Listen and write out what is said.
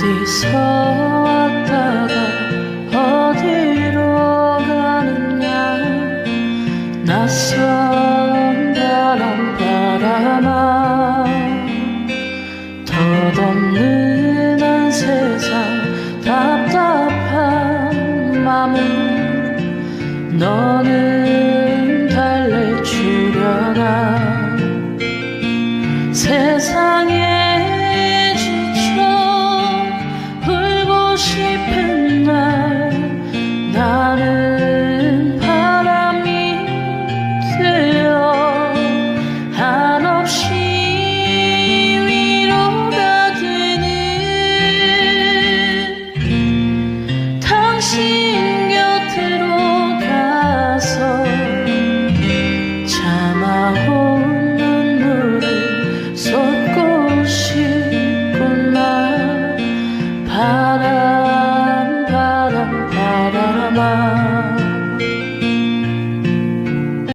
어디 섰다가 어디로 가느냐. 낯선 바람 바람아. 덧없는 한 세상 답답한 마음은 너는